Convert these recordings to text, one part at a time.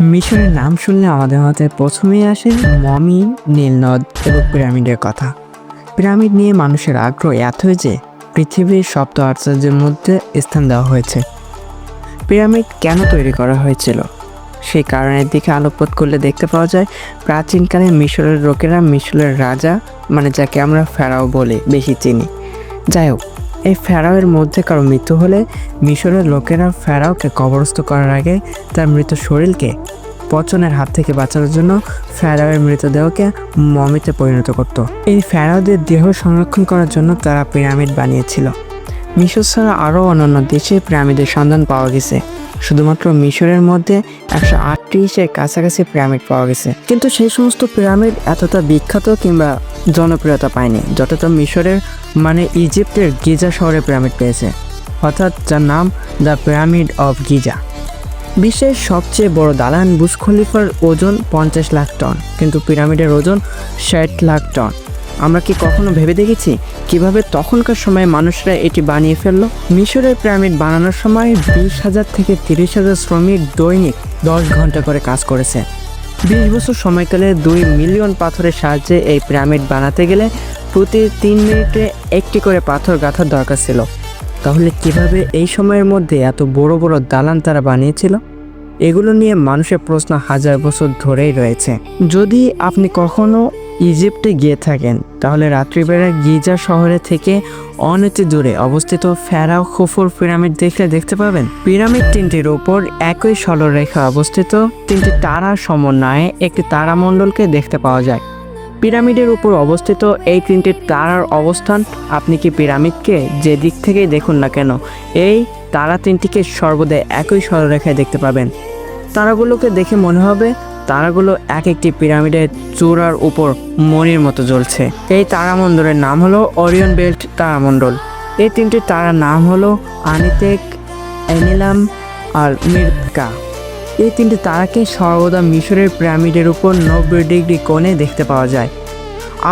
মিশরের নাম শুনলে আমাদের মাথায় প্রথমেই আসে মমি, নীলনদ এবং পিরামিডের কথা। পিরামিড নিয়ে মানুষের আগ্রহ এত যে পৃথিবীর সপ্ত আশ্চর্যের মধ্যে স্থান দেওয়া হয়েছে। পিরামিড কেন তৈরি করা হয়েছিল? সেই কারণের দিকে আলোকপাত করলে দেখতে পাওয়া যায় প্রাচীনকালে মিশরের লোকেরা মিশরের রাজা মানে যাকে আমরা ফেরাও বলে, বেশি চিনি। যাই হোক এই ফেরাওয়ের মধ্যে কারও মৃত্যু হলে মিশরের লোকেরা ফেরাওকে কবরস্থ করার আগে তার মৃত শরীরকে পচনের হাত থেকে বাঁচানোর জন্য ফেরাওয়ের মৃতদেহকে মমিতে পরিণত করত। এই ফেরাওদের দেহ সংরক্ষণ করার জন্য তারা পিরামিড বানিয়েছিল। মিশর ছাড়া আরও অন্যান্য দেশে পিরামিডের সন্ধান পাওয়া গেছে। শুধুমাত্র মিশরের মধ্যে একশো আটত্রিশের কাছাকাছি পিরামিড পাওয়া গেছে। কিন্তু সেই সমস্ত পিরামিড এতটা বিখ্যাত কিংবা জনপ্রিয়তা পায়নি যতটা মিশরের মানে ইজিপ্টের গিজা শহরে পিরামিড পেয়েছে, অর্থাৎ যার নাম দ্য পিরামিড অফ গিজা। বিশ্বের সবচেয়ে বড় দালান বুজ খলিফার ওজন পঞ্চাশ লাখ টন, কিন্তু পিরামিডের ওজন ষাট লাখ টন। আমরা কি কখনো ভেবে দেখেছি কীভাবে তখনকার সময়ে মানুষরা এটি বানিয়ে ফেলল? মিশরের পিরামিড বানানোর সময় বিশ হাজার থেকে তিরিশ হাজার শ্রমিক দৈনিক দশ ঘণ্টা করে কাজ করেছে। বিশ বছর সময়কালে দুই মিলিয়ন পাথরের সাহায্যে এই পিরামিড বানাতে গেলে প্রতি তিন মিনিটে একটি করে পাথর গাঁথার দরকার ছিল। তাহলে কীভাবে এই সময়ের মধ্যে এত বড় বড় দালান তারা বানিয়েছিল? এগুলো নিয়ে মানুষের প্রশ্ন হাজার বছর ধরেই রয়েছে। যদি আপনি কখনো ইজিপ্টে গিয়ে থাকেন। তাহলে রাত্রিবেলা গিজা শহরে থেকে অনেক দূরে অবস্থিত ফেরাও খুফুর পিরামিড দেখলে দেখতে পাবেন। পিরামিড তিনটির উপর একই সরলরেখা অবস্থিত। তিনটি তারার সমন্বয়ে একটি তারামণ্ডলকে দেখতে পাওয়া যায়। পিরামিডের উপর অবস্থিত এই তিনটি তারার অবস্থান আপনি কি পিরামিডকে যে দিক থেকেই দেখুন না কেন, এই তারা তিনটিকে সর্বদা একই সরলরেখায় দেখতে পাবেন। তারাগুলোকে দেখে মনে হবে তারাগুলো এক একটি পিরামিডের চূড়ার উপর মণির মতো জ্বলছে। এই তারামণ্ডলের নাম হলো অরিয়ন বেল্ট তারামণ্ডল। এই তিনটি তারার নাম হলো আনিতেক, অ্যানিলাম আর মির্কা। এই তিনটি তারাকে সর্বদা মিশরের পিরামিডের উপর নব্বই ডিগ্রি কোণে দেখতে পাওয়া যায়।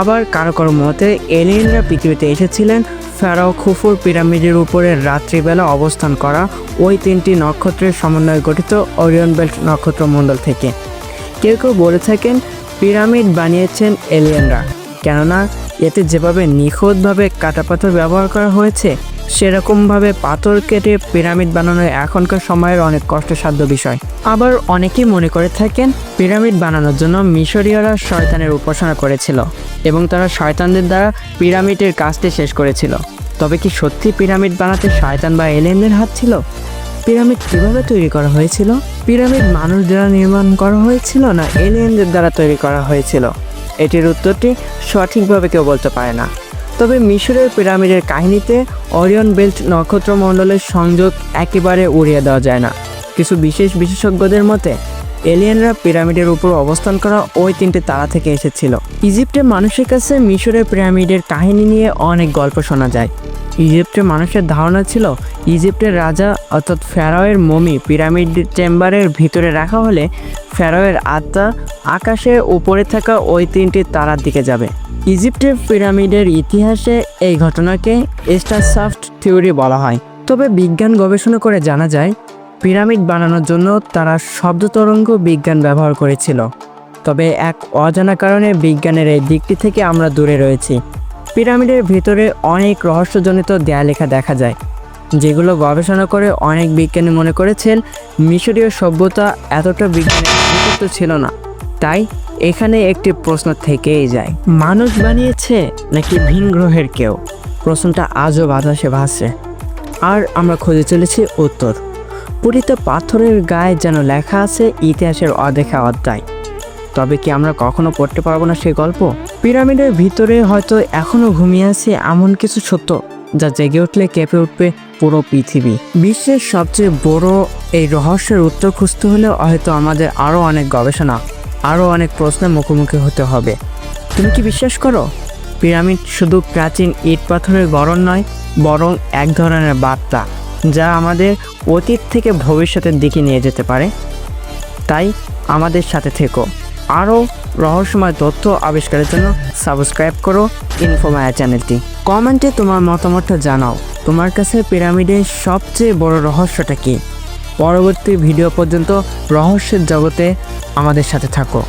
আবার কারও কারও মতে, এলিয়েনরা পৃথিবীতে এসেছিলেন ফেরাও খুফুর পিরামিডের উপরে রাত্রিবেলা অবস্থান করা ওই তিনটি নক্ষত্রের সমন্বয়ে গঠিত ওরিয়ন বেল্ট নক্ষত্রমণ্ডল থেকে। কেউ কেউ বলে থাকেন, পিরামিড বানিয়েছেন এলিয়েনরা। কেননা, এতে যেভাবে নিখুঁতভাবে কাটা পাথর ব্যবহার করা হয়েছে, সেরকমভাবে পাথর কেটে পিরামিড বানানো এখনকার সময়ের অনেক কষ্টসাধ্য বিষয়। আবার অনেকেই মনে করে থাকেন, পিরামিড বানানোর জন্য মিশরীয়রা শয়তানের উপাসনা করেছিল এবং তারা শয়তানদের দ্বারা পিরামিডের কাজটি শেষ করেছিল। তবে কি সত্যি পিরামিড বানাতে শয়তান বা এলিয়েনদের হাত ছিল? পিরামিড কীভাবে তৈরি করা হয়েছিল? পিরামিড মানুষ দ্বারা নির্মাণ করা হয়েছিল না এলিয়েনদের দ্বারা তৈরি করা হয়েছিল? এটির উত্তরটি সঠিকভাবে কেউ বলতে পারে না। তবে মিশরের পিরামিডের কাহিনীতে অরিয়ন বেল্ট নক্ষত্রমণ্ডলের সংযোগ একেবারে উড়িয়ে দেওয়া যায় না। কিছু বিশেষ বিশেষজ্ঞদের মতে এলিয়েনরা পিরামিডের উপর অবস্থান করা ওই তিনটে তারা থেকে এসেছিল। ইজিপ্টের মানুষের কাছে মিশরের পিরামিডের কাহিনী নিয়ে অনেক গল্প শোনা যায়। ইজিপ্টের মানুষের ধারণা ছিল, ইজিপ্টের রাজা অর্থাৎ ফেরাওয়ের মমি পিরামিড চেম্বারের ভিতরে রাখা হলে ফেরাওয়ের আত্মা আকাশে উপরে থাকা ওই তিনটি তারার দিকে যাবে। ইজিপ্টের পিরামিডের ইতিহাসে এই ঘটনাকে স্টারসাফট থিওরি বলা হয়। তবে বিজ্ঞান গবেষণা করে জানা যায়, পিরামিড বানানোর জন্য তারা শব্দ তরঙ্গ বিজ্ঞান ব্যবহার করেছিল। তবে এক অজানা কারণে বিজ্ঞানের এই দিকটি থেকে আমরা দূরে রয়েছি। পিরামিডের ভিতরে অনেক রহস্যজনিত দেয়ালেখা দেখা যায়, যেগুলো গবেষণা করে অনেক বিজ্ঞানী মনে করেছেন মিশরীয় সভ্যতা এতটা বিজ্ঞানের ছিল না। তাই এখানে একটি প্রশ্ন থেকেই যায়, মানুষ বানিয়েছে নাকি ভিন গ্রহের কেউ? প্রশ্নটা আজও বাতাসে ভাসছে। আর আমরা খুঁজে চলেছি উত্তর। পুরিত পাথরের গায়ে যেন লেখা আছে ইতিহাসের অদেখা অধ্যায়। তবে কি আমরা কখনো পড়তে পারব না সেই গল্প? পিরামিডের ভিতরে হয়তো এখনও ঘুমিয়ে আছে এমন কিছু সত্য যা জেগে উঠলে কেঁপে উঠবে পুরো পৃথিবী। বিশ্বের সবচেয়ে বড় এই রহস্যের উত্তর খুঁজতে হলে হয়তো আমাদের আরও অনেক গবেষণা, আরও অনেক প্রশ্নের মুখোমুখি হতে হবে। তুমি কি বিশ্বাস করো? পিরামিড শুধু প্রাচীন ইট পাথরের গড়ন নয়, বরং এক ধরনের বার্তা যা আমাদের অতীত থেকে ভবিষ্যতের দিকে নিয়ে যেতে পারে। তাই আমাদের সাথে থেকো। আরও রহস্যময় তথ্য আবিষ্কারের জন্য সাবস্ক্রাইব করো ইনফোমায়া চ্যানেলটি। কমেন্টে তোমার মতামতটা জানাও। তোমার কাছে পিরামিডের সবচেয়ে বড় রহস্যটা কী? পরবর্তী ভিডিও পর্যন্ত রহস্যের জগতে আমাদের সাথে থাকো।